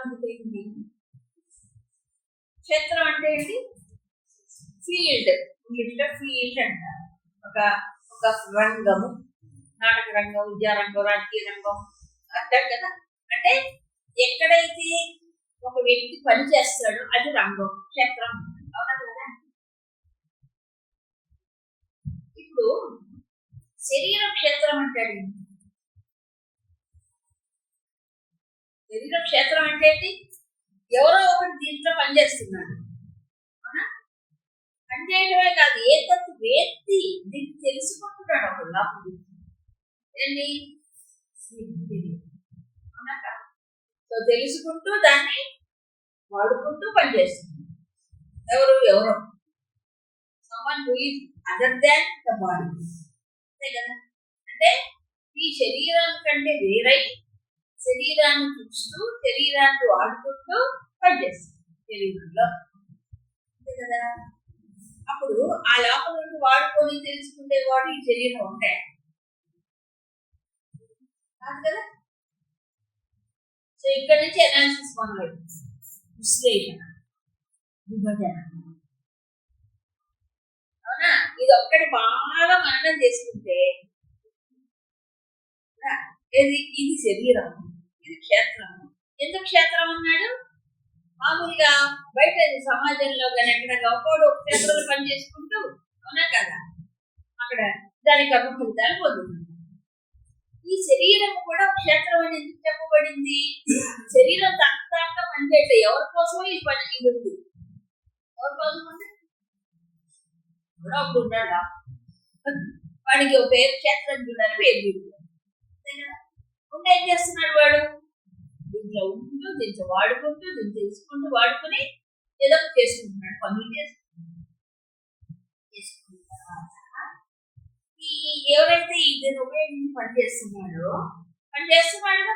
క్షేత్రం అంటే ఏంటి క్షేత్రం అంటే ఏంటి? ఫీల్డ్ ఇంగ్లీష్లో ఫీల్డ్ అంటారు ఒక ఒక రంగము. నాటక రంగం విద్యా రంగం రాజకీయ రంగం అంటారు కదా. అంటే ఎక్కడైతే ఒక వ్యక్తి పని చేస్తాడో అది రంగం క్షేత్రం అవునా కదా. ఇప్పుడు శరీర క్షేత్రం అంటాడు ఏంటి? శరీర క్షేత్రం అంటే ఏంటి? ఎవరో ఒకటి దీంట్లో పనిచేస్తున్నాడు. అవునా? పనిచేయడమే కాదు ఏ తత్వ వేత్తి దీన్ని తెలుసుకుంటున్నాడు ఒక లాభం ఏంటి? సో తెలుసుకుంటూ దాన్ని వాడుకుంటూ పనిచేస్తుంది ఎవరు? ఎవరు. Someone who is other than the body అంతే కదా? అంటే ఈ శరీరం కంటే వేరై శరీరాన్ని చూస్తూ శరీరాన్ని వాడుకుంటూ పనిచేస్తుంది శరీరంలో. అంతే కదా? అప్పుడు ఆ లోపల నుండి వాడుకొని తెలుసుకునేవాడు ఈ శరీరం ఉంటాయి కాదు కదా? సో ఇక్కడ నుంచి అనాలిసిస్ మొదలు విశ్లేషణ విభజన. అవునా? ఇది ఒక్కటి బాగా మననం చేసుకుంటే ఇది ఇది శరీరం. క్షేత్రం ఎందుకు క్షేత్రం అన్నాడు? మామూలుగా బయట సమాజంలో కానీ ఎక్కడ ఒకడు ఒక క్షేత్రంలో పని చేసుకుంటూ అవునా కదా? అక్కడ దాని కర్మ ఫలితాలు పొందుతుంది ఈ శరీరం కూడా క్షేత్రం అని ఎందుకు చెప్పబడింది? శరీరం తక్కువ పనిచేయట్లేదు ఎవరి కోసమో ఈ పని ఇది ఉంది ఎవరి కోసం ఉంది ఒకడు ఉన్నాడా వాడికి ఒక పేరు క్షేత్రం చూడాలి పేరు చూడాలి. ఉండి ఏం చేస్తున్నాడు వాడు? దీంట్లో ఉంటూ దీంట్లో వాడుకుంటూ దీన్ని తెలుసుకుంటూ వాడుకుని ఏదో చేసుకుంటున్నాడు. పనులు చేసుకుంటున్నాడు. చేసుకున్న తర్వాత ఈ ఎవరైతే దీన్ని ఉపయోగించి పని చేస్తున్నాడో పని చేస్తున్నాడు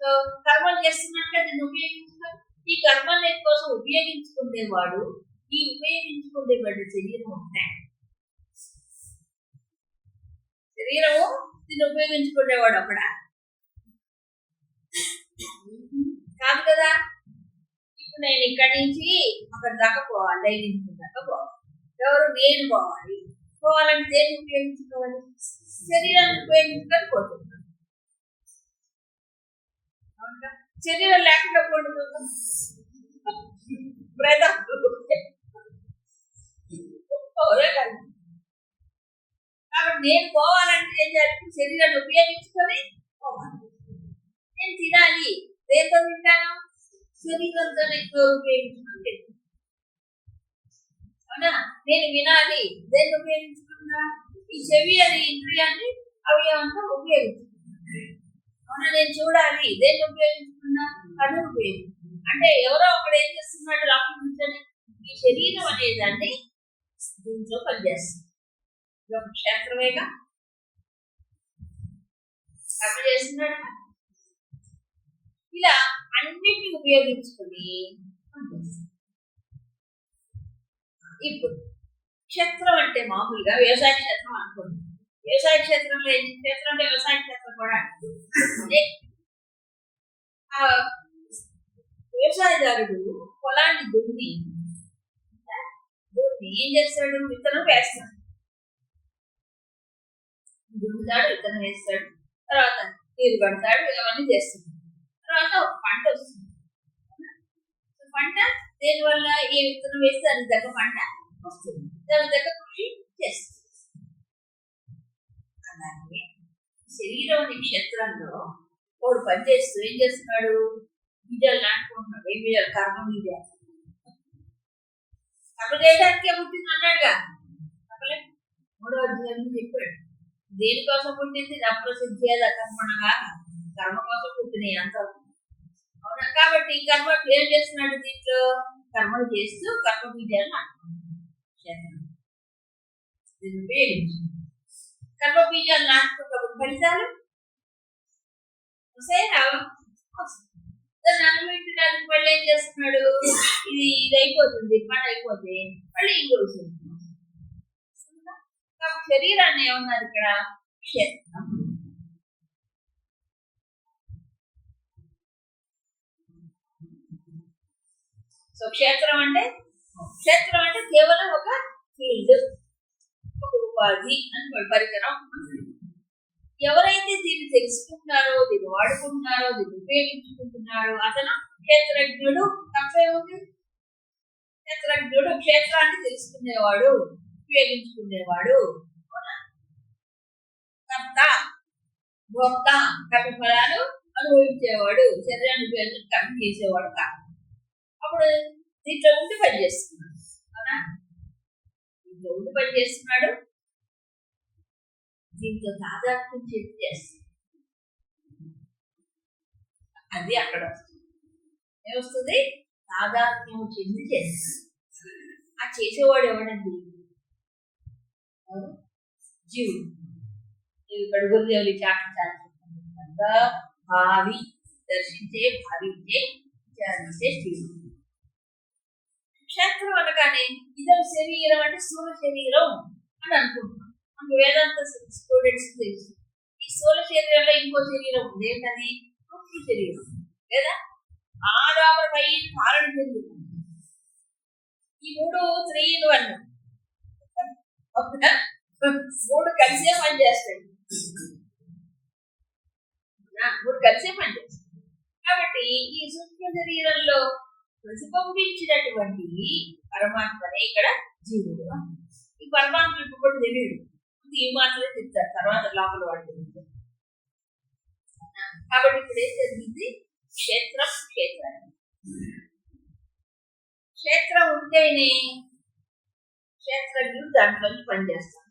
సో కర్మలు చేస్తున్నట్టు దీన్ని ఉపయోగించుకో. ఈ కర్మల కోసం ఉపయోగించుకునేవాడు ఈ ఉపయోగించుకునేవాడు శరీరం ఉంటాయి శరీరము దీన్ని ఉపయోగించుకునేవాడు అక్కడ కాదు కదా? ఇప్పుడు నేను ఇక్కడి నుంచి అక్కడ దాకా పోవాలి డైనింగ్ దాకా పోవాలి. ఎవరు నేను పోవాలి? పోవాలంటే దేన్ని ఉపయోగించుకోవాలి? శరీరాన్ని ఉపయోగించుకొని పోతున్నాను. శరీరం లేకుండా పోతుంది బ్రదర్ కాబట్టి నేను పోవాలంటే ఏం చేయాలి? శరీరాన్ని ఉపయోగించుకొని పోవాలి. నేను తినాలి. దేంతో తింటాను శరీరంతో ఉపయోగించుకుంటే. అవునా? నేను వినాలి. దేన్ని ఉపయోగించుకున్నా ఈ చెవి అనే ఇంద్రియాన్ని అవయవంతో ఉపయోగించుకున్నా అవునా? నేను చూడాలి. దేన్ని ఉపయోగించుకున్నా కన్ను ఉపయోగించుకున్నా అంటే ఎవరో ఒకడు ఏం చేస్తున్నాడు? లోపల ఈ శరీరం అనేదాన్ని దీంట్లో పనిచేస్తుంది. ఇది ఒక క్షేత్రమేగా? కర్మ చేస్తున్నాడు ఇలా అన్నిటిని ఉపయోగించుకొని ఇప్పుడు క్షేత్రం అంటే మామూలుగా వ్యవసాయ క్షేత్రం అనుకోండి. వ్యవసాయ క్షేత్రంలో ఎన్ని క్షేత్రం అంటే వ్యవసాయ క్షేత్రం కూడా వ్యవసాయదారుడు పొలాన్ని దున్ని దున్ని ఏం చేస్తాడు? విత్తనం వేస్తాడు. దున్నుతాడు విత్తనం వేస్తాడు. తర్వాత నీరు పడతాడు అవన్నీ చేస్తాడు. తర్వాత ఒక పంట వస్తుంది. సో పంట దేనివల్ల ఏ విత్తనం వేస్తే దాని దగ్గర పంట వస్తుంది. దాని దగ్గర కృషి చేస్తుంది. అలాగే శరీరం అనే క్షేత్రంలో వాడు పనిచేస్తూ ఏం చేస్తున్నాడు? బీజాలు నాటుకుంటున్నాడు. ఏం బీజాలు? కర్మ బీజాలు. కర్మ చేయడానికే పుట్టింది అన్నాడుగా? చెప్పలే. మూడో అధ్యాయం చెప్పాడు. దేనికోసం పుట్టింది? అప్రసిద్ధి కర్మణగా కర్మ కోసం పుట్టినాయి అంత కాబట్టి కర్మ ఏం చేస్తున్నాడు దీంట్లో? కర్మలు చేస్తూ కర్మ బీజాలను నాటుకుంటున్నాడు కర్మ బీజాలు నాటుకున్నప్పుడు ఫలితాలు? దాన్ని అనుభవించడానికి మళ్ళీ ఏం చేస్తున్నాడు? ఇది ఇది అయిపోతుంది పని అయిపోతే మళ్ళీ ఇంకో విషయం. శరీరాన్ని ఏమన్నారు ఇక్కడ? క్షేత్రం సో క్షేత్రం అంటే క్షేత్రం అంటే కేవలం ఒక ఫీల్డ్ ఒక ఉపాధి అని పరికరం ఎవరైతే దీన్ని తెలుసుకుంటారో దీన్ని వాడుకుంటున్నారో దీన్ని ఉపయోగించుకుంటున్నారో అతను క్షేత్రజ్ఞుడు తప్పేముంది క్షేత్రజ్ఞుడు క్షేత్రాన్ని తెలుసుకునేవాడు ఉపయోగించుకునేవాడు. కర్త భోక్త కర్మ ఫలాలు అనుభవించేవాడు శరీరాన్ని ఉపయోగించి కర్మ చేసేవాడు కాదు. అప్పుడు దీంట్లో ఉండి పని చేస్తున్నాడు. అవునా? దీంట్లో ఉండి పని చేస్తున్నాడు. దీంతో దాదాపు చెప్పి చేస్తున్నాడు. అది అక్కడ వస్తుంది. ఏమొస్తుంది తాదాత్మ్యం చెంది చేస్తుంది ఆ చేసేవాడు ఎవడండి? జీవుడు. ఇవి ఇక్కడ గురుదేవులు చాటించాల్సిందంతా భావి దర్శించే భావించే విచారించే జీవుడు. క్షేత్రం అనగానే ఇదం శరీరం అంటే స్థూల శరీరం అని అనుకుంటున్నాం. మనకు వేదాంత స్టూడెంట్స్ తెలుసు. ఈ స్థూల శరీరంలో ఇంకో శరీరం ఉంది. ఏంటది? సూక్ష్మ శరీరం. లేదా? ఆ లోపల చెందుతుంది ఈ మూడు త్రీ ఇన్ వన్ మూడు కలిసే పని చేస్తాయి. మూడు కలిసే పనిచేస్తాయి కాబట్టి ఈ సూక్ష్మ శరీరంలో ప్రతిబింబించినటువంటి పరమాత్మనే ఇక్కడ జీవుడు ఈ పరమాత్మ ఇప్పుడు కూడా తెలియదు ఈ మాత్రమే చెప్తారు తర్వాత లోపల వాడు కాబట్టి ఇప్పుడు ఏం జరిగింది? క్షేత్రం క్షేత్రం. క్షేత్రం ఉంటేనే క్షేత్రజ్ఞుడు దాంట్లోంచి పనిచేస్తాడు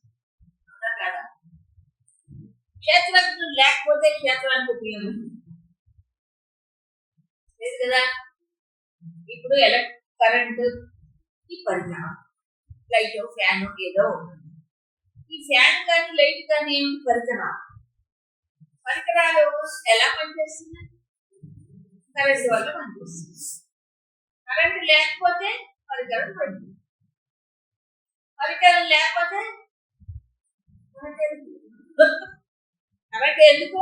అవునా కాదా? క్షేత్రజ్ఞుడు లేకపోతే క్షేత్రానికి ఉపయోగం లేదు కదా? ఇప్పుడు ఎలక్ట్ కరెంట్ ఈ పరికరం లైట్ ఫ్యాన్ ఏదో ఉంటుంది ఈ ఫ్యాన్ కానీ లైట్ కానీ ఏమిటి పరికరాలు పరికరాలు ఎలా పనిచేస్తున్నాయి కరెంట్ వల్ల పనిచేస్తుంది. కరెంట్ లేకపోతే పరికరం పడుతుంది పరికరం లేకపోతే కరెంట్ ఎందుకు?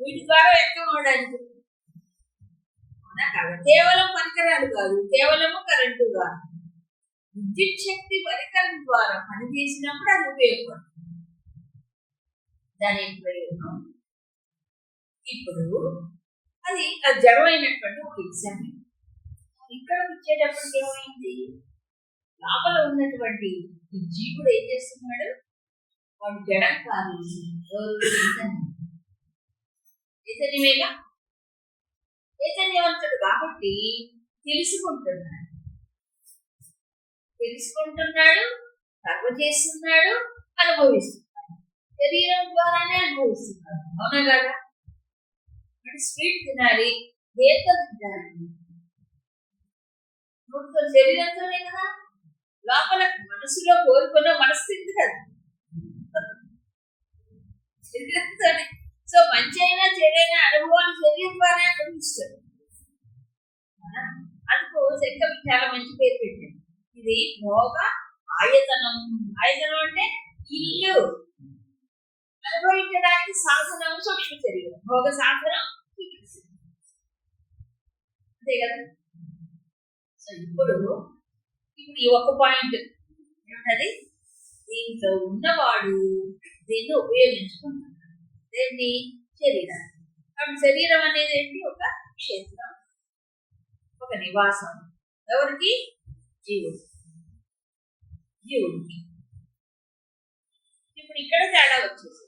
వీటి ద్వారా వ్యక్తం అవడానికి కేవలం పరికరాలు కాదు కేవలము కరెంటు కాదు విద్యుత్ శక్తి పరికరం ద్వారా పనిచేసినప్పుడు అది ఉపయోగపడుతుంది. దాని ప్రయోజనం ఇప్పుడు అది అది జడమైనటువంటి ఒక ఎగ్జాంపుల్. ఇక్కడ వచ్చేటప్పటికి ఏమైంది? లోపల ఉన్నటువంటి ఈ జీవుడు ఏం చేస్తున్నాడు? వాడు జడం కాదు. ఇతని. చైతన్యం. చైతన్యమేగా చైతన్యవంతుడు కాబట్టి తెలుసుకుంటున్నాడు. తెలుసుకుంటున్నాడు కర్మ చేస్తున్నాడు అనుభవిస్తున్నాడు. శరీరం ద్వారానే అనుభవిస్తున్నాడు. అవునా కదా? అంటే స్వీట్ తినాలి దేంతో తినాలి. నోటితో శరీరంతోనే కదా? లోపల మనసులో కోరుకున్న మనసు తింది కదా. శరీరంతోనే. సో మంచి అయినా చెడైనా అనుభవాన్ని శరీరం ద్వారా అనుభవిస్తాడు అందుకు శంకర్ చాలా మంచి పేరు పెట్టాడు ఇది భోగ ఆయతనం ఆయతనం అంటే ఇల్లు. అనుభవించడానికి సాధనం సూక్ష్మ శరీరం భోగ సాధనం అంతే కదా? సో ఇప్పుడు ఇప్పుడు ఈ ఒక్క పాయింట్ ఏమిటది? దీంట్లో ఉన్నవాడు దీన్ని ఉపయోగించుకుంటాడు. దేన్ని? శరీరాన్ని. కాబట్టి శరీరం అనేది ఏంటి? ఒక క్షేత్రం. ఒక నివాసం. ఎవరికి? జీవుడు జీవుడికి. ఇప్పుడు ఇక్కడ తేడా వచ్చేసి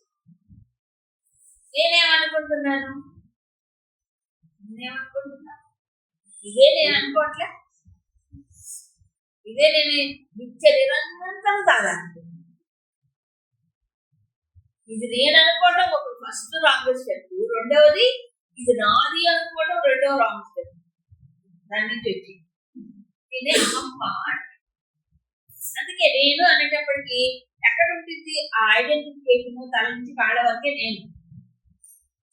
నేనేమనుకుంటున్నాను? నేనేమనుకుంటున్నా? ఇదే నేను అనుకోవట్లే. ఇదే నేను నిత్య నిరంతరం సాధారణ. ఇది నేను అనుకోవడం ఒక ఫస్ట్ రాంగ్ స్టెప్ రెండవది ఇది నాది అనుకోవడం రెండవ రాంగ్ స్టెప్ దాన్ని చెప్పి ఇదే అమ్మ. అందుకే నేను అనేటప్పటికి ఎక్కడ ఉంటుంది ఆ ఐడెంటిఫికేషన్ తల నుంచి కాళ్ళ వరకే నేను.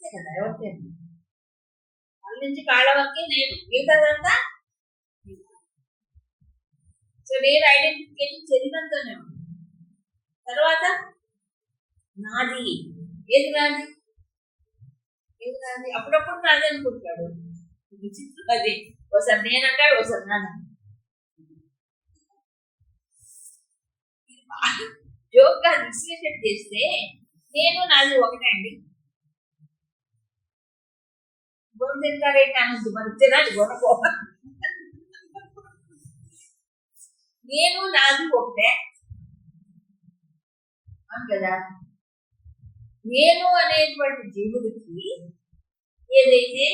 తల కదా? నుంచి కాళ్ళ వరకే నేను. మిగతాదంతా సో నేను ఐడెంటిఫికేషన్ శరీరంతోనే ఉంది. తర్వాత? నాది. ఏది నాది? ఏది నాది? అప్పుడప్పుడు నాది అనుకుంటాడు. విచిత్రం అది. ఒకసారి నేను అంటాడు ఒకసారి నాన్న జోక్గా విశ్లేషణ చేస్తే నేను నాది ఒకటే అండి. గొర్రె తింటారేంటి అనొద్దు మరి. తినాలి గొర్రె నేను నాది ఒకటే. అవును కదా? నేను అనేటువంటి జీవుడికి ఏదైతే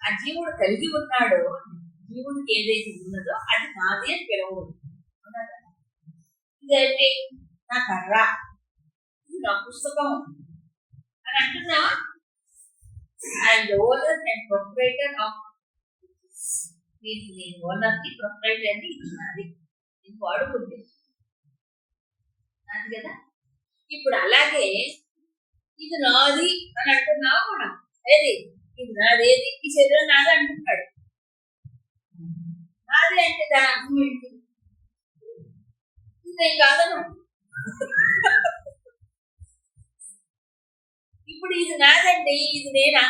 ఆ జీవుడు కలిగి ఉన్నాడో జీవుడికి ఏదైతే ఉన్నదో అది నాది అని పిలవదు ఇదంటే నా కర్ర. ఇది నా పుస్తకం. అని అంటున్నావా? I'm the owner and proprietor of దీనికి నేను ఓనర్ని ప్రొపరేటర్ని ఇచ్చినది ఇది వాడుకుంటే అది కదా? ఇప్పుడు అలాగే ఇది నాది అని అంటున్నావు మనం ఏది? ఇది నాదేది ఈ శరీరం నాది అంటున్నాడు. నాది అంటే దాని అర్థం ఏంటి? ఇది నేను కాదను. ఇప్పుడు ఇది నాదండి ఇది నేనా?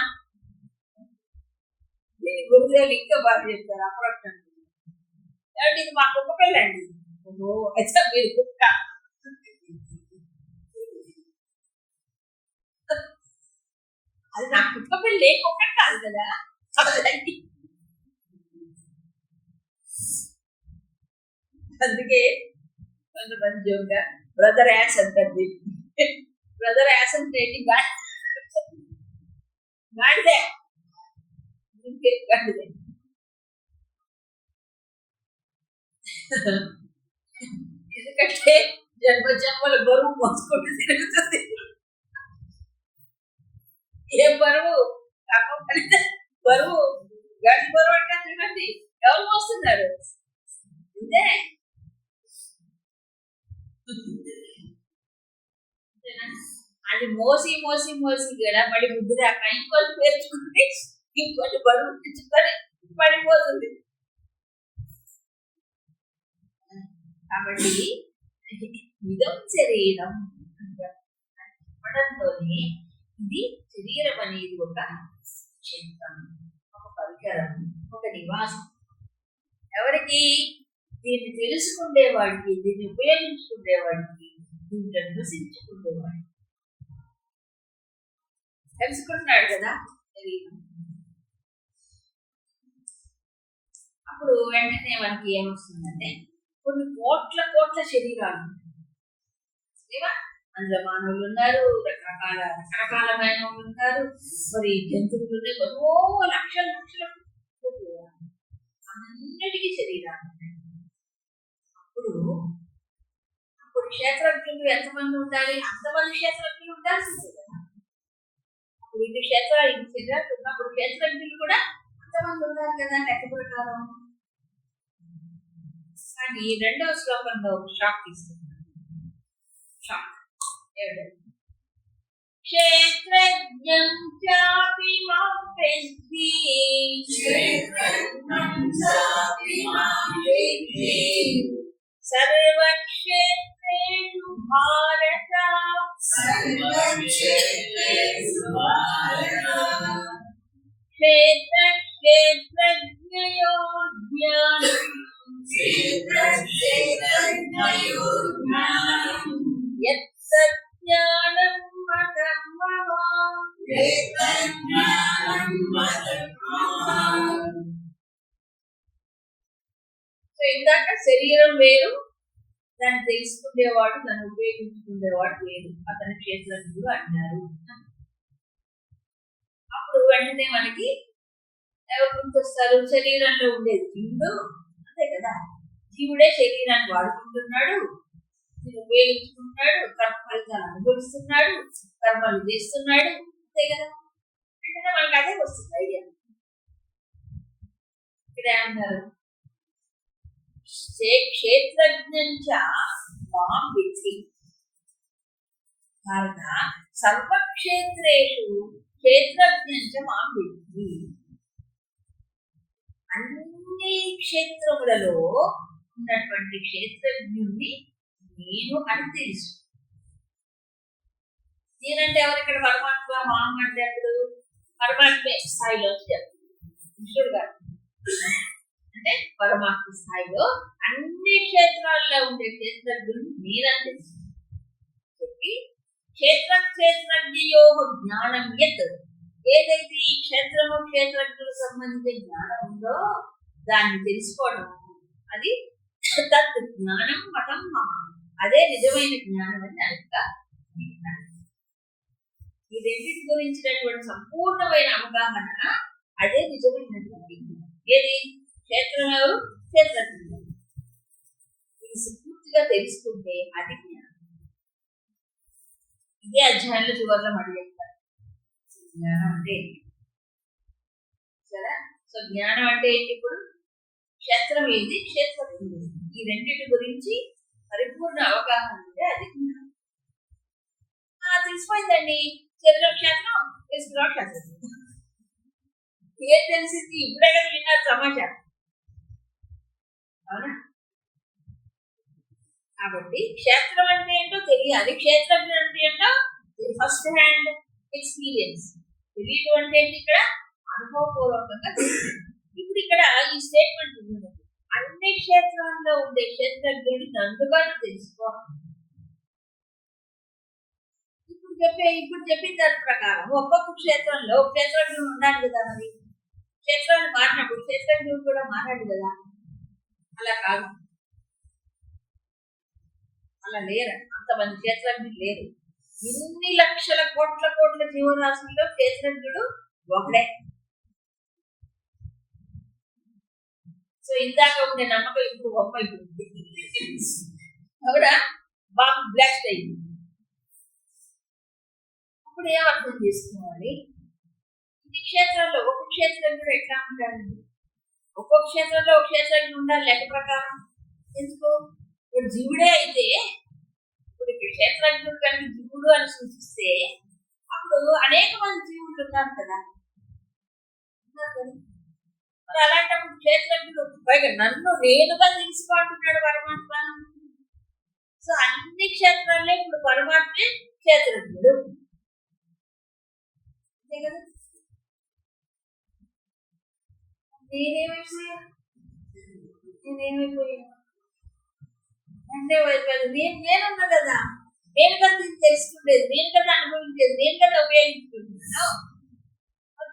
దీని గురుదేవులు ఇంకా బాగా చెప్తారు అప్పుడప్పుడు అంటే ఇది మా కుక్క పిల్లండి ఓహో అచ్చా మీరు కుక్క అది నా కుక్క పిల్ల కుక్క కాదు కదా అదండి. అందుకే కొంతమంది జోగా బ్రదర్ యాస్ అంటుంది బ్రదర్ యాస్ అంటే ఏంటి గా- గాడిదే ఇంకేం గాడిదే ఎందుకంటే జన్మ జన్మల బరువు మోసుకుంటూ తిరుగుతుంది ఏ బరువు? బరువు. గడి బరువు అంటే చూడండి ఎవరు మోస్తున్నారు? ఇదే అది మోసి మోసి మోసి కూడా మళ్ళీ బుద్ధి రాక ఇంకొన్ని పేర్చుకుంటే ఇంకొన్ని బరువు తెచ్చుకొని పడిపోతుంది కాబట్టి ఇదం శరీరం. చెప్పడంతోనే ఇది శరీరం అనేది ఒక క్షేత్రం ఒక పరికరం ఒక నివాసం. ఎవరికి దీన్ని తెలుసుకునేవాడికి దీన్ని ఉపయోగించుకునేవాడికి దీన్ని నివసించుకునేవాడికి తెలుసుకుంటున్నాడు కదా శరీరం. అప్పుడు వెంటనే మనకి ఏమొస్తుందంటే కొన్ని కోట్ల కోట్ల శరీరాలు ఉంటాయి. లేవా? అందులో మానవులు ఉన్నారు రకరకాల రకరకాలమైన వాళ్ళు ఉంటారు మరి జంతువులు ఉన్నాయి ఓ లక్షల లక్షల అన్నిటికీ శరీరాలు అప్పుడు అప్పుడు క్షేత్రజ్ఞులు ఎంతమంది ఉండాలి? అంతమంది క్షేత్రజ్ఞులు ఉండాల్సిందే కదా అప్పుడు ఇన్ని క్షేత్ర ఇన్ని శరీరాలు ఉన్నప్పుడు క్షేత్రజ్ఞులు కూడా అంతమంది ఉండాలి కదా లెక్క ప్రకారం. కానీ రెండవ శ్లోకంలో షాక్ తీసుకున్నాను షాక్. ఏమిటది? క్షేత్రజ్ఞం చాపి మాం పెద్ది సర్వక్షేత్రేషు భారత క్షేత్ర క్షేత్రజ్ఞయో జ్ఞానం యజ్ఞానం మతం మమ సో ఇందాక శరీరం వేరు దాన్ని తెలుసుకునేవాడు దాన్ని ఉపయోగించుకునేవాడు వేరు అతని క్షేత్రజ్ఞుడు అంటారు అప్పుడు వెంటనే మనకి ఎవరు గుర్తొస్తారు శరీరంలో ఉండేది జీవుడు అంతే కదా జీవుడే శరీరాన్ని వాడుకుంటున్నాడు ఉపయోగించుకుంటున్నాడు కర్మ ఫలితాలు అనుభవిస్తున్నాడు కర్మలు చేస్తున్నాడు. అంతే కదా? అంటే మనకి అదే వస్తుంది ఐడియా. ఇక్కడ ఏమన్నారు క్షేత్రజ్ఞంచ మాం కారణ సర్వక్షేత్రేషు క్షేత్రజ్ఞంచ మాం అన్ని క్షేత్రములలో ఉన్నటువంటి క్షేత్రజ్ఞుణ్ణి నేను అని తెలుసు. నేనంటే ఎవరు ఇక్కడ పరమాత్మ మామ అంటే అప్పుడు పరమాత్మ స్థాయిలో చెప్తాడు గారు. అంటే పరమాత్మ స్థాయిలో అన్ని క్షేత్రాల్లో ఉండే క్షేత్రజ్ఞుడు నేనంటే చెప్పి క్షేత్ర క్షేత్రజ్ఞయో జ్ఞానం ఎత్ ఏదైతే ఈ క్షేత్రము క్షేత్రజ్ఞులకు సంబంధించిన జ్ఞానం ఉందో దాన్ని తెలుసుకోవడం. అది తత్ జ్ఞానం మతం మహా. అదే నిజమైన జ్ఞానం అని అంటారు ఈ రెండింటి గురించినటువంటి సంపూర్ణమైన అవగాహన అదే నిజమైనటువంటి ఏది? క్షేత్రం ఎవరు? క్షేత్రజ్ఞానం. ఇది పూర్తిగా తెలుసుకుంటే అది జ్ఞానం. ఇదే అధ్యాయంలో చివరిలో మళ్ళీ చెప్తారు జ్ఞానం అంటే సరే? సో జ్ఞానం అంటే ఏంటి ఇప్పుడు? క్షేత్రం ఏది క్షేత్రం ఈ రెండింటి గురించి పరిపూర్ణ అవగాహన ఉంటే అది జ్ఞానం. తెలిసిపోయిందండి. శరీరం క్షేత్రం తెలుసుకున్నాం క్షేత్రం. ఏం తెలిసింది? ఇప్పుడే కదా విన్నారు సమాచారం. అవునా? కాబట్టి క్షేత్రం అంటే ఏంటో తెలియాలి. క్షేత్రం అంటే ఏంటో ఫస్ట్ హ్యాండ్ ఎక్స్పీరియన్స్ తెలియటం అంటే ఏంటి ఇక్కడ? అనుభవపూర్వకంగా ఇప్పుడు ఇక్కడ ఈ స్టేట్మెంట్ ఉంది. అన్ని క్షేత్రాల్లో ఉండే క్షేత్రజ్ఞుడి అందుబాటు తెలుసుకోవాలి ఇప్పుడు చెప్పే ఇప్పుడు చెప్పిన దాని ప్రకారం ఒక్కొక్క క్షేత్రంలో క్షేత్రజ్ఞుడు ఉన్నాడు కదా మరి. క్షేత్రాన్ని మారినప్పుడు క్షేత్రజ్ఞుడు కూడా మారాడు కదా. అలా కాదు. అలా లేరు. అంతమంది క్షేత్రజ్ఞులు లేరు. ఇన్ని లక్షల కోట్ల కోట్ల జీవరాశుల్లో క్షేత్రజ్ఞుడు ఒకడే. సో ఇందాక ఉండే నమ్మకం ఇప్పుడు గొప్ప అయిపోయింది అవునా? బాగా బ్లాస్ట్ అయింది. అప్పుడు ఏం అర్థం చేసుకోవాలి? ఇన్ని క్షేత్రాల్లో ఒక క్షేత్రజ్ఞుడు ఎట్లా ఉంటాడండి ఒక్కొక్క క్షేత్రంలో ఒక క్షేత్రజ్ఞుడు ఉండాలి లెక్క ప్రకారం. ఎందుకు? ఇప్పుడు జీవుడే అయితే ఇప్పుడు ఇక్కడ క్షేత్రజ్ఞుడు కనుక జీవుడు అని సూచిస్తే అప్పుడు అనేక మంది జీవులు ఉన్నారు కదా. ఉన్నారు కదా. మరి అలాంటప్పుడు క్షేత్రజ్ఞుడు పైగా నన్ను నేనుగా తెలుసుకుంటున్నాడు పరమాత్మ సో అన్ని క్షేత్రాల్లో ఇప్పుడు పరమాత్మే క్షేత్రజ్ఞుడు అంతే కదా? నేనేమైపోయా నేనేమైపోయా అంటే నేను నేనున్నా కదా. నేను కదా తెలుసుకుండేది నేను కదా అనుభవించేది. నేను కదా ఉపయోగించుకుంటున్నాను.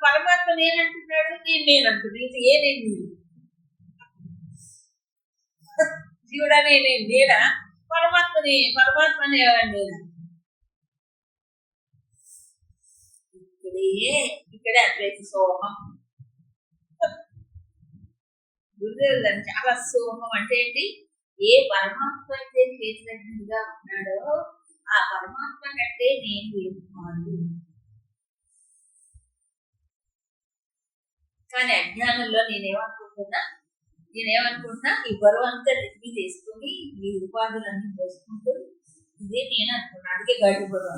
పరమాత్మ నేనంటున్నాడు నేను నేనంటున్నాను ఇది ఏ నేను నీవు? జీవుడనే నేనా పరమాత్మని పరమాత్మ అనేవాడు నేనా? ఇక్కడే ఇక్కడే అద్వైత సోహం గురుదేవులు దాన్ని చాలా సోహం అంటే ఏంటి? ఏ పరమాత్మ అయితే చేసినట్టుగా ఉన్నాడో ఆ పరమాత్మ కంటే నేను వేరు కానీ అజ్ఞానంలో నేనేమనుకుంటున్నా? నేనేమనుకుంటున్నా? ఈ బరువు అంతా రెడ్డి తీసుకుని ఈ ఉపాధులన్నీ పోసుకుంటూ ఇదే నేను అనుకున్నా అందుకే గడ్డి బరువు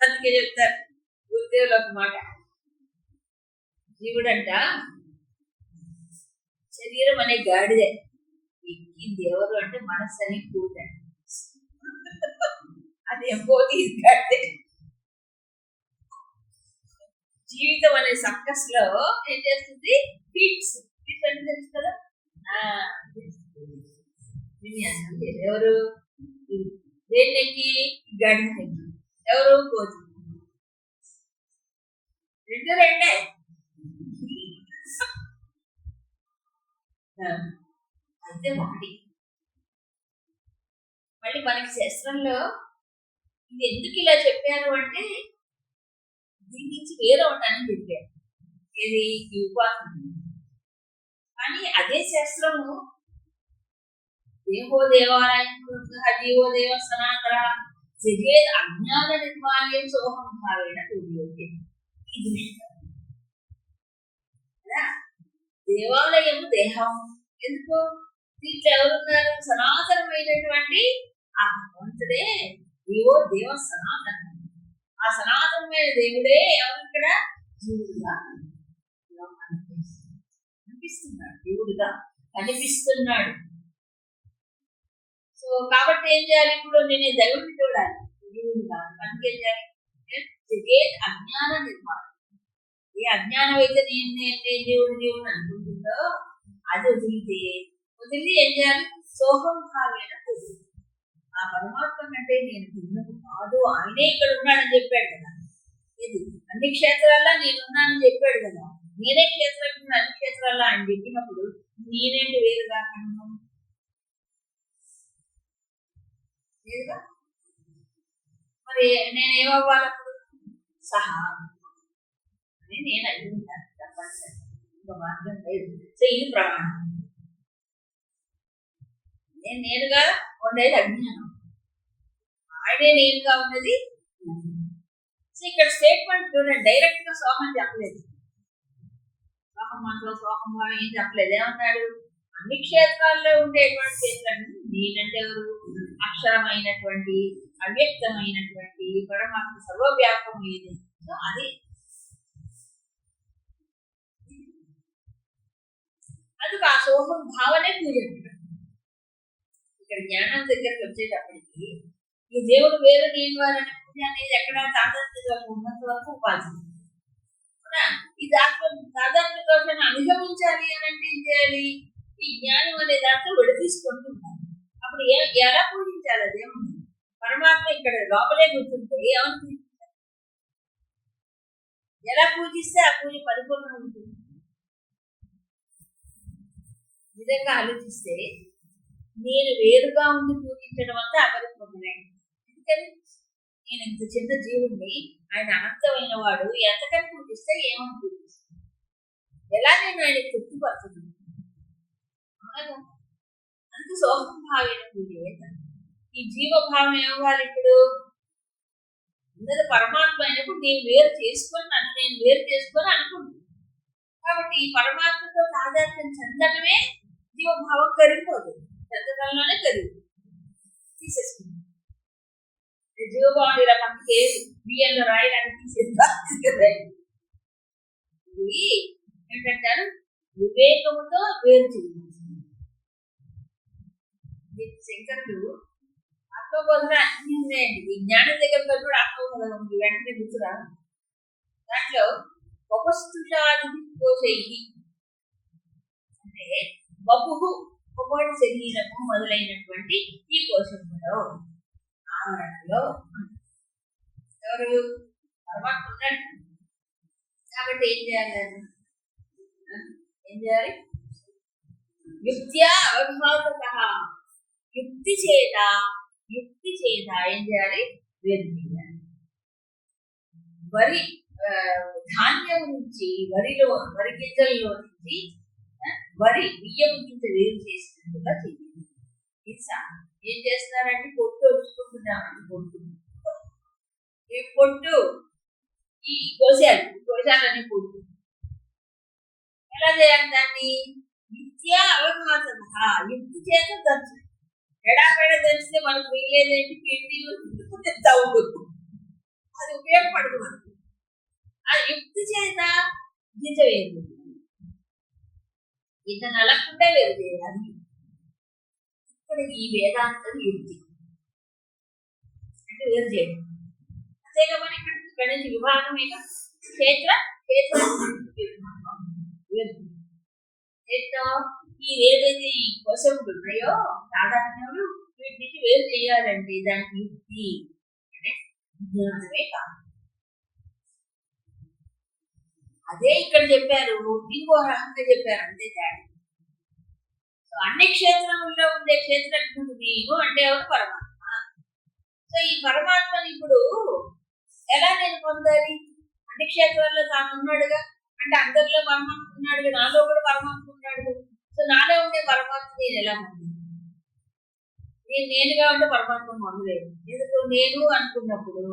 అందుకే చెప్తారు గురుదేవులు ఒక మాట. జీవుడంట శరీరం అనే గాడిదే. ఎక్కింది ఎవరు అంటే మనస్సు అని కూట అదేం పోతే ఇది గాడిదే? జీవితం అనే సర్కస్లో ఏం చేస్తుంది? ఫీట్స్ ఫీట్స్ అంటే తెలుసు కదా? ఆ, ఎవరు? దేన్నెక్కి? గడికి ఎవరు? కోతి రెండు రెండే. ఆ, అంతే ఒకటి. మళ్ళీ మనకి శాస్త్రంలో ఇది ఎందుకు ఇలా చెప్పారు అంటే దీని నుంచి వేరే ఒకటాన్ని చెప్పారు ఇది ఈ ఉపాసన కానీ అదే శాస్త్రము. దేవో దేవాలయం జీవో దేవ సనాతన జగేద్ అజ్ఞాన నిర్మాణే సోహం భావేన తోడియోగ్యం ఇది దేవాలయం దేహం. ఎందుకు? దీంట్లో ఎవరున్నారు? సనాతనమైనటువంటి ఆ భగవంతుడే. దేవో దేవ సనాతనం. ఆ సనాతనమైన దేవుడే ఎవరిక్కడ? జీవుడుగా కనిపిస్తున్నాడు దేవుడుగా కనిపిస్తున్నాడు. సో కాబట్టి ఏం చేయాలి? ఇప్పుడు నేను దేవుడిని చూడాలి. దేవుడుగా. కనుక ఏం చేయాలి? అజ్ఞాన నిర్మాణం. ఏ అజ్ఞానం అయితే నేను నేను నేను దేవుడు దేవుడు అనుకుంటుందో అది వదిలితే వదిలి ఏం చేయాలి? సోహం భావేన వదిలి. ఆ పరమాత్మ కంటే నేను భిన్నము కాదు. ఆయనే ఇక్కడ ఉన్నాడని చెప్పాడు కదా. ఇది అన్ని క్షేత్రాల్లో నేనున్నానని చెప్పాడు కదా. నేనే క్షేత్రం అన్ని క్షేత్రాల్లో ఆయన చెప్పినప్పుడు నేనేంటి వేరుగా? కనుక లేదుగా మరి నేనేమవ్వాలి అప్పుడు? సహా. అని నేను అయి ఉంటాను. తప్పనిసరి ఇంకో మార్గం లేదు. సో ఇది ప్రమాణం. నేను నేనుగా ఉండేది అజ్ఞానం. ఆయనే నేనుగా ఉన్నది సో ఇక్కడ స్టేట్మెంట్ చూడండి డైరెక్ట్గా సోహం చెప్పలేదు. సోహం మనలో సోహం భావం ఏం చెప్పలేదు. ఏమన్నాడు? అన్ని క్షేత్రాల్లో ఉండేటువంటి క్షేత్రాన్ని నేనంటే ఎవరు అక్షరమైనటువంటి అవ్యక్తమైనటువంటి పరమాత్మ సర్వవ్యాపమైనది సో అది అందుకు ఆ సోహం భావనే పూజ. అంటారు. ఇక్కడ జ్ఞానం దగ్గరకు వచ్చేటప్పటికి ఈ దేవుడు వేరు నేను వారనే పూజ అనేది ఎక్కడ తాదాత్మ్యంగా ఉన్నంత వరకు ఉపాల్సింది ఈ దాంట్లో తాదాత్మ్య దోషాన్ని అనుగమించాలి అని అంటే ఏం చేయాలి? ఈ జ్ఞానం అనే దాంట్లో విడదీసుకుంటూ ఉండాలి అప్పుడు ఏ- ఎలా పూజించాలి అదేముంది పరమాత్మ ఇక్కడ లోపలే కూర్చుంటే ఏమని పూజించాలి? ఎలా పూజిస్తే ఆ పూజ పరిపూర్ణ ఉంటుంది నిజంగా ఆలోచిస్తే నేను వేరుగా ఉండి పూజించడం అంతా అపరిపూర్ణమే ఎందుకని? నేను ఇంత చిన్న జీవుణ్ణి ఆయన అనంతమైన వాడు ఎంతకని పూజిస్తే ఏమని పూజిస్తాను? ఎలా నేను ఆయన తృప్తిపడుతున్నాను అంత సోహంభావైన పూజ ఈ జీవభావం ఏమవ్వాలి ఇప్పుడు? అందరూ పరమాత్మ అయినప్పుడు నేను వేరు చేసుకొని నన్ను నేను వేరు చేసుకొని అనుకుంటున్నాను. కాబట్టి ఈ పరమాత్మతో తాదాత్మ్యం చెందడమే జీవభావం కరిగిపోతుంది కరిగిపోదు చెందడంలోనే కరిగి తీసేసుకుంది ఈ జీవభావం ఇలా పక్కకి బియ్యంలో రాయడానికి తీసేస్తా ఇది ఏంటంటారు వివేకముతో వేరు చేయాలి శంకరుడు ఆత్మబోధన అన్ని ఉన్నాయండి ఈ దగ్గర కూడా ఆత్మబోధన ఉంది వెంటనే గుర్తురా దాంట్లో ఉపస్తుషాది కోశైహి అంటే బహు ఉపటి శరీరము మొదలైనటువంటి ఈ కోశంలో ఆవరణలో ఎవరు? పరమాత్మ ఉన్నాడు కాబట్టి ఏం చేయాలి ఏం చేయాలి? యుక్త్యా అవఘాతత యుక్తి చేత యుక్తి చేత ఏం చేయాలి? వేరు చేయాలి వరి ధాన్యం నుంచి వరిలో వరి గింజల్లో నుంచి వరి బియ్యం గింజ వేరు చేసినట్టుగా చేయాలి ఇంకా ఏం చేస్తారంటే పొట్టు వచ్చుకుంటున్నామండి పొట్టు. ఈ పొట్టు ఈ కోసాలు కోసాలని పొట్టు. ఎలా చేయాలి దాన్ని? నిత్య అవకాశం యుక్తి చేత దంచు. ఎడాపెడ దంచితే మనకు మిగిలేదేంటి పిండి తౌడు. అది ఉపయోగపడదు మనకు. ఆ యుక్తి చేత గింజ వేరు గింజ నలకుండా వేరు చేయాలి ఇక్కడ ఈ వేదాంతం యుక్తి అంటే వేరు చేయడం. అంతేగా మరి ఇక్కడ ఇక్కడ నుంచి విభాగమేగా క్షేత్ర క్షేత్ర ఈ ఏదైతే ఈ కోశములు ఉన్నాయో సాధారణములు వీటి నుంచి వేరు చేయాలంటే దానికి యుక్తి అంటే జ్ఞానమే కాదు. అదే ఇక్కడ చెప్పారు ఇంకో రకంగా చెప్పారు అంతే తేడా సో అన్ని క్షేత్రముల్లో ఉండే క్షేత్రజ్ఞుడు నేను అంటే ఎవరు పరమాత్మ? సో ఈ పరమాత్మని ఇప్పుడు ఎలా నేను పొందాలి? అన్ని క్షేత్రాల్లో తాను ఉన్నాడుగా? అంటే అందరిలో పరమాత్మ ఉన్నాడు నాలో కూడా పరమాత్మ ఉన్నాడు సో నాలో ఉండే పరమాత్మ నేను ఎలా పొందాలి? నేను నేనుగా ఉంటే పరమాత్మ పొందలేదు. ఎందుకు? నేను అనుకున్నప్పుడు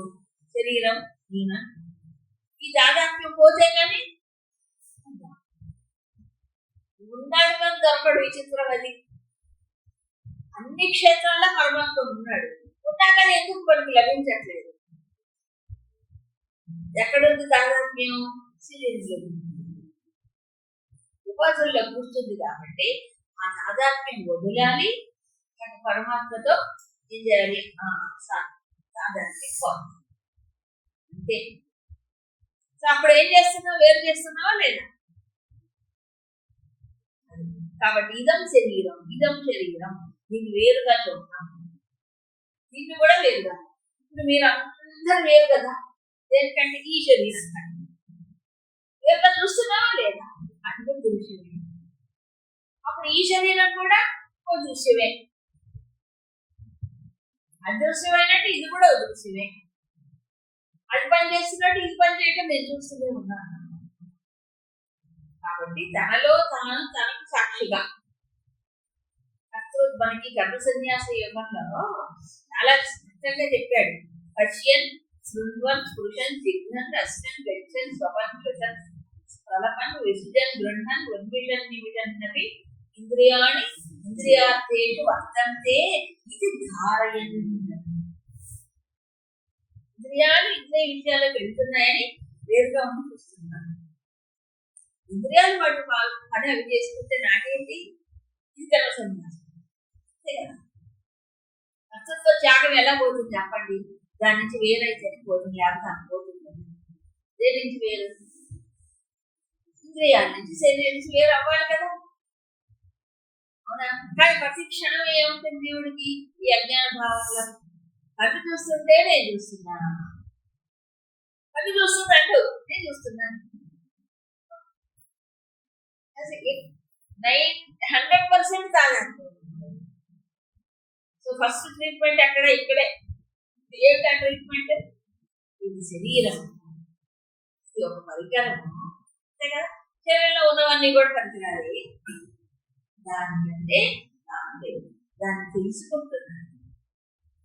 శరీరం నేన ఈ దాదాత్మ్యం పోతే కానీ ఉన్నాడు మనం దొరకడు విచిత్రం అది. అన్ని క్షేత్రాల్లో పరమాత్మ ఉన్నాడు. ఉన్నా కానీ ఎందుకు మనకి లభించట్లేదు? ఎక్కడుంది తాదాత్మ్యం? సిరీస్లో ఉపాధుల్లో కూర్చుంది కాబట్టి ఆ తాదాత్మ్యం వదిలాలి కానీ పరమాత్మతో ఏం చేయాలి? ఆ, తాదాత్మ్యం అంతే. సో అప్పుడు ఏం చేస్తున్నావు? వేరు చేస్తున్నావా లేదా? కాబట్టి ఇదం శరీరం ఇదం శరీరం. దీన్ని వేరుగా చూద్దాం. దీన్ని కూడా వేరుగా. ఇప్పుడు మీరు అందరు వేరు కదా? దేనికంటే ఈ శరీరం కంటే. వేరుగా చూస్తున్నావా లేదా? అంటే దృశ్యమే అప్పుడు ఈ శరీరం కూడా ఓ దృశ్యమే. అదృశ్యమైనట్టు ఇది కూడా దృశ్యమే. అది పని చేస్తున్నట్టు ఇది పని చేయటం నేను చూస్తూనే ఉన్నాను. కాబట్టి తనలో తాను తనకు సాక్షిగా మనకి గర్భ సన్యాస యోగంలో చాలా స్పష్టంగా చెప్పాడు. పర్షియన్ శృణ్వన్ స్పృశన్ సిగ్నన్ రస్యన్ గచ్చన్ స్వపన్ కృతన్ ప్రలపన్ విసృజన్ గృహన్ ఉద్విషన్ నిమిషన్నవి ఇంద్రియాణి ఇంద్రియార్థేషు వర్తంతే ఇది ధారయన్ ఇంద్రియాలు ఇంద్రియ విషయాలకు వెళ్తున్నాయని వేరుగా ఉండి చూస్తున్నాను ఇంద్రియాలు వాటి పని అవి చేసుకుంటే నాకేంటి? ఇది కర్మ సన్యాసం కదా త్యాగం ఎలా పోతుంది చెప్పండి. దాని నుంచి వేరైతే పోతుంది లేకపోతే పోతుంది. దేని నుంచి వేరు? ఇంద్రియాల నుంచి శరీరం నుంచి వేరు అవ్వాలి కదా. అవునా? కానీ ప్రతి క్షణం ఏముంటుంది దేవుడికి? ఈ అజ్ఞాన భావంలో అటు చూస్తుంటే నేను చూస్తున్నా అటు చూస్తున్నట్టు నేను చూస్తున్నాను. నైన్ హండ్రెడ్ పర్సెంట్ తాగండి సో ఫస్ట్ ట్రీట్మెంట్ అక్కడ ఇక్కడే. ఏమిటా ట్రీట్మెంట్. ఇది శరీరం. ఇది ఒక పరికరం. అంతే కదా? శరీరంలో ఉన్నవన్నీ కూడా పరికరాలి దానికంటే అంటే దాన్ని తెలుసుకుంటున్నాను.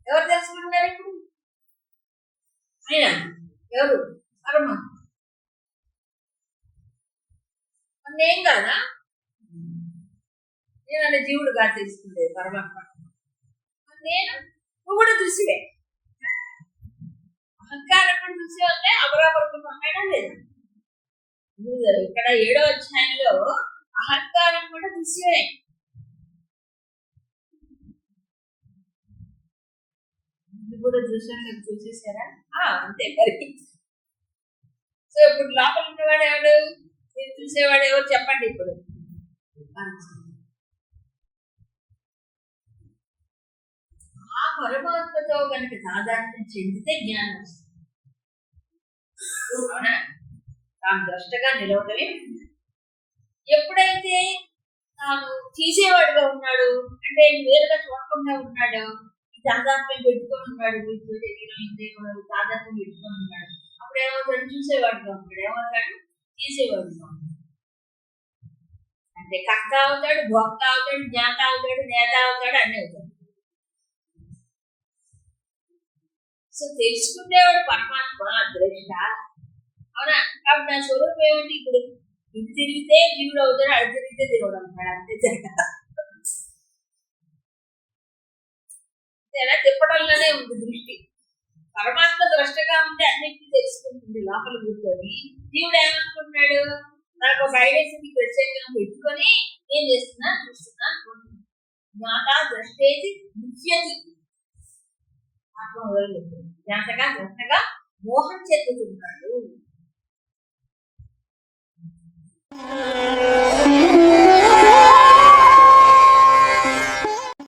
ఎవరు తెలుసుకుంటున్నారు ఇప్పుడు? ఆయన ఎవరు? పరమాత్మ నేను కాదా? జీవుడు కాదు తెలుసుకునేది పరమాత్మ. నేను? నువ్వు కూడా దృశ్యవే. అహంకారం కూడా దృశ్యం అంటే అమరాపరకం అన్నాడా లేదా? ఇక్కడ ఏడో అధ్యాయంలో అహంకారం కూడా దృశ్యమే కూడా దృశ్యం మీరు చూసేసారా? ఆ, అంతే మరి. సో ఇప్పుడు లోపల ఉన్నవాడు ఎవడు? మీరు చూసేవాడు ఎవరు? చెప్పండి ఇప్పుడు. ఆ పరమాత్మతో కనుక సాధారణ చెందితే జ్ఞానం వస్తుంది. అవునా? తాను ద్రష్టగా నిలవడమే ఎప్పుడైతే తాను తీసేవాడుగా ఉన్నాడు అంటే వేరుగా చూడకుండా ఉన్నాడు తాదాత్మ్యం పెట్టుకొని ఉన్నాడు వీటితో శరీరం ఇంద్రియం తాదాత్మ్యం పెట్టుకొని ఉన్నాడు. అప్పుడు ఏమవుతాడు చూసేవాడుగా ఉంటాడు ఏమవుతాడు తీసేవాడుగా అంటే కర్త అవుతాడు భోక్త అవుతాడు జ్ఞాత అవుతాడు నేత అవుతాడు అన్నీ అవుతాడు సో తెలుసుకునేవాడు పరమాత్మ ద్రష్ట అవునా? కాబట్టి నా స్వరూపం ఏమిటి? ఇప్పుడు ఇది తిరిగితే జీవుడు అవుతాడు అది తిరిగితే దేవుడు అవుతాడు. అంతే జరగదు. ఎలా తిప్పడంలోనే ఉంది దృష్టి. పరమాత్మ ద్రష్టగా ఉంటే అన్నింటినీ తెలుసుకుంటుంది లోపల కూర్చొని. జీవుడు ఏమనుకుంటున్నాడు? నాకు ఒక ప్రత్యేకంగా పెట్టుకొని ఏం చేస్తున్నా చూస్తున్నా అనుకుంటున్నా. జ్ఞాత ద్రష్టేది ముఖ్యతి ఆత్మ వదిలేదు జ్ఞాతగా ద్రష్టగా మోహం చెందుతున్నాడు